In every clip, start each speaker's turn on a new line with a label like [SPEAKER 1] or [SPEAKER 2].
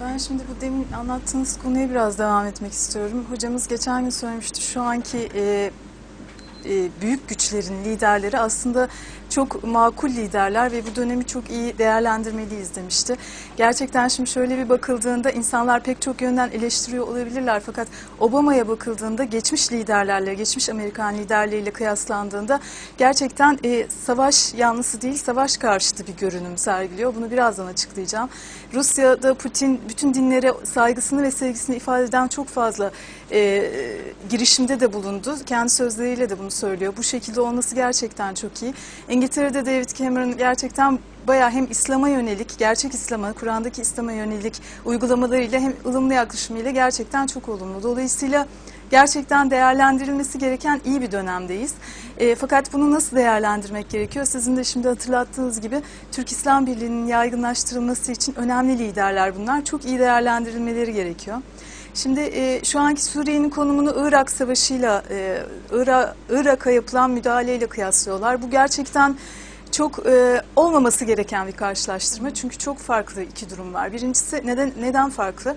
[SPEAKER 1] Ben şimdi bu demin anlattığınız konuya biraz devam etmek istiyorum. Hocamız geçen gün söylemişti şu anki e, e, büyük güçlerin liderleri aslında çok makul liderler ve bu dönemi çok iyi değerlendirmeliyiz demişti. Gerçekten şimdi şöyle bir bakıldığında insanlar pek çok yönden eleştiriyor olabilirler fakat Obama'ya bakıldığında geçmiş liderlerle, geçmiş Amerikan liderleriyle kıyaslandığında gerçekten e, savaş yanlısı değil savaş karşıtı bir görünüm sergiliyor. Bunu birazdan açıklayacağım. Rusya'da Putin bütün dinlere saygısını ve sevgisini ifade eden çok fazla e, girişimde de bulundu. Kendi sözleriyle de bunu söylüyor. Bu şekilde olması gerçekten çok iyi. İngiltere'de David Cameron gerçekten bayağı hem İslam'a yönelik, gerçek İslam'a, Kur'an'daki İslam'a yönelik uygulamalarıyla hem ılımlı yaklaşımıyla gerçekten çok olumlu. Dolayısıyla gerçekten değerlendirilmesi gereken iyi bir dönemdeyiz. E, fakat bunu nasıl değerlendirmek gerekiyor? Sizin de şimdi hatırlattığınız gibi Türk İslam Birliği'nin yaygınlaştırılması için önemli liderler bunlar. Çok iyi değerlendirilmeleri gerekiyor. Şimdi e, şu anki Suriye'nin konumunu Irak Savaşı'yla, e, Irak, Irak'a yapılan müdahaleyle kıyaslıyorlar. Bu gerçekten çok e, olmaması gereken bir karşılaştırma. Çünkü çok farklı iki durum var. Birincisi neden neden farklı?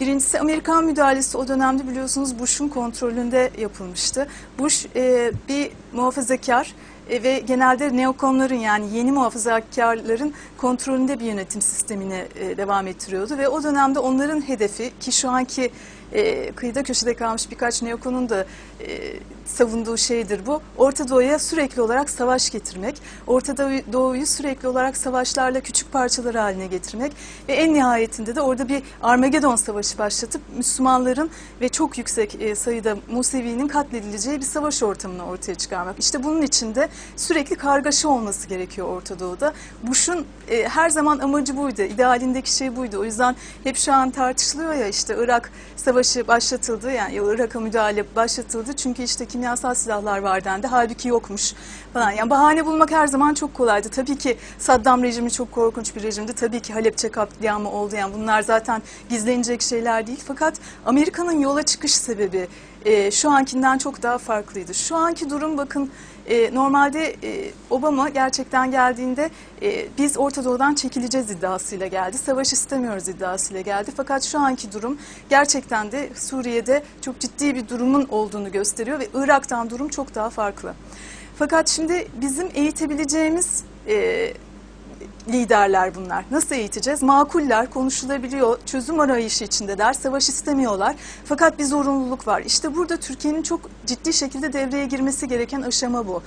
[SPEAKER 1] Birincisi Amerikan müdahalesi o dönemde biliyorsunuz Bush'un kontrolünde yapılmıştı. Bush e, bir muhafazakar e, ve genelde neokonların yani yeni muhafazakarların kontrolünde bir yönetim sistemini e, devam ettiriyordu ve o dönemde onların hedefi ki şu anki e, kıyıda köşede kalmış birkaç neokonun da e, savunduğu şeydir bu. Orta Doğu'ya sürekli olarak savaş getirmek, Orta Doğu- Doğu'yu sürekli olarak savaşlarla küçük parçalar haline getirmek ve en nihayetinde de orada bir Armagedon savaşı başlatıp Müslümanların ve çok yüksek e, sayıda Musevi'nin katledileceği bir savaş ortamını ortaya çıkarmak. İşte bunun için de sürekli kargaşa olması gerekiyor Orta Doğu'da. Bush'un e, her zaman amacı buydu, idealindeki şey buydu. O yüzden hep şu an tartışılıyor ya işte Irak savaşı başlatıldı yani Irak'a müdahale başlatıldı çünkü işte kimyasal silahlar var dendi halbuki yokmuş falan. Yani bahane bulmak her zaman çok kolaydı. Tabii ki Saddam rejimi çok korkunç bir rejimdi. Tabii ki Halepçe katliamı oldu yani bunlar zaten gizlenecek şeyler değil. Fakat Amerika'nın yola çıkış sebebi e, şu ankinden çok daha farklıydı. Şu anki durum bakın e, normalde e, Obama gerçekten geldiğinde e, biz Orta Doğu'dan çekileceğiz iddiasıyla geldi. Savaş istemiyoruz iddiasıyla geldi. Fakat şu anki durum gerçekten de Suriye'de çok ciddi bir durumun olduğunu gösteriyor ve Irak'tan durum çok daha farklı. Fakat şimdi bizim eğitebileceğimiz e, liderler bunlar. Nasıl eğiteceğiz? Makuller, konuşulabiliyor, çözüm arayışı içindeler, savaş istemiyorlar. Fakat bir zorunluluk var. İşte burada Türkiye'nin çok ciddi şekilde devreye girmesi gereken aşama bu.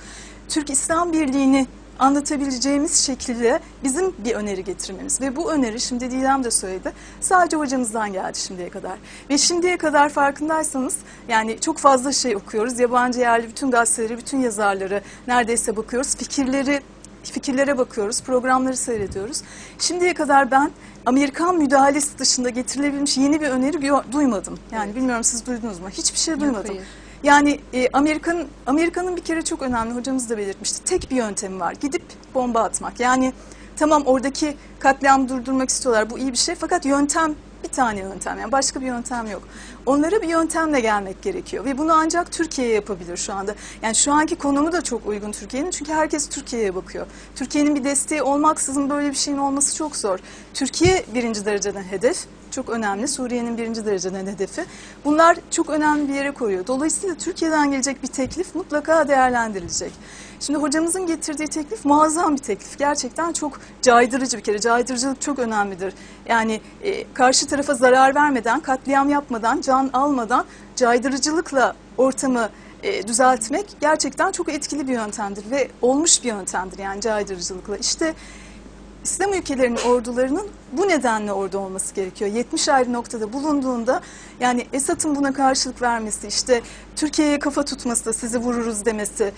[SPEAKER 1] Türk İslam Birliği'ni anlatabileceğimiz şekilde bizim bir öneri getirmemiz. Ve bu öneri şimdi Didem de söyledi. Sadece hocamızdan geldi şimdiye kadar. Ve şimdiye kadar farkındaysanız yani çok fazla şey okuyoruz. Yabancı yerli bütün gazeteleri, bütün yazarları neredeyse bakıyoruz. Fikirleri fikirlere bakıyoruz, programları seyrediyoruz. Şimdiye kadar ben Amerikan müdahalesi dışında getirilebilmiş yeni bir öneri duymadım. Yani bilmiyorum siz duydunuz mu? Hiçbir şey duymadım.
[SPEAKER 2] hayır.
[SPEAKER 1] Yani e, Amerika'nın Amerika'nın bir kere çok önemli hocamız da belirtmişti. Tek bir yöntemi var. Gidip bomba atmak. Yani tamam oradaki katliamı durdurmak istiyorlar. Bu iyi bir şey. Fakat yöntem bir tane yöntem. Yani başka bir yöntem yok. Onlara bir yöntemle gelmek gerekiyor ve bunu ancak Türkiye yapabilir şu anda. Yani şu anki konumu da çok uygun Türkiye'nin çünkü herkes Türkiye'ye bakıyor. Türkiye'nin bir desteği olmaksızın böyle bir şeyin olması çok zor. Türkiye birinci dereceden hedef çok önemli. Suriye'nin birinci dereceden hedefi. Bunlar çok önemli bir yere koyuyor. Dolayısıyla Türkiye'den gelecek bir teklif mutlaka değerlendirilecek. Şimdi hocamızın getirdiği teklif muazzam bir teklif. Gerçekten çok caydırıcı bir kere. Caydırıcılık çok önemlidir. Yani e, karşı tarafa zarar vermeden, katliam yapmadan, can almadan caydırıcılıkla ortamı e, düzeltmek gerçekten çok etkili bir yöntemdir ve olmuş bir yöntemdir yani caydırıcılıkla. İşte İslam ülkelerinin ordularının bu nedenle orada olması gerekiyor. 70 ayrı noktada bulunduğunda yani Esad'ın buna karşılık vermesi, işte Türkiye'ye kafa tutması, sizi vururuz demesi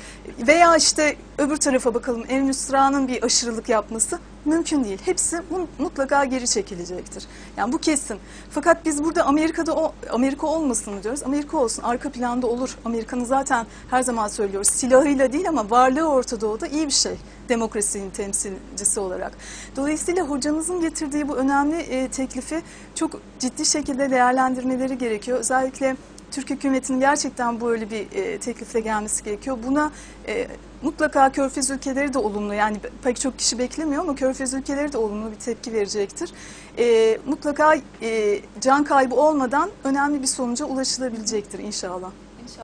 [SPEAKER 1] veya işte öbür tarafa bakalım El Nusra'nın bir aşırılık yapması mümkün değil. Hepsi mu- mutlaka geri çekilecektir. Yani bu kesin. Fakat biz burada Amerika'da o Amerika olmasın mı diyoruz? Amerika olsun. Arka planda olur. Amerika'nın zaten her zaman söylüyoruz silahıyla değil ama varlığı Orta Doğu'da iyi bir şey. Demokrasinin temsilcisi olarak. Dolayısıyla hocamızın getirdiği bu önemli e, teklifi çok ciddi şekilde değerlendirmeleri gerekiyor. Özellikle Türk hükümetinin gerçekten böyle bir e, teklifle gelmesi gerekiyor. Buna e, mutlaka Körfez ülkeleri de olumlu yani pek çok kişi beklemiyor ama Körfez ülkeleri de olumlu bir tepki verecektir. E, mutlaka e, can kaybı olmadan önemli bir sonuca ulaşılabilecektir inşallah.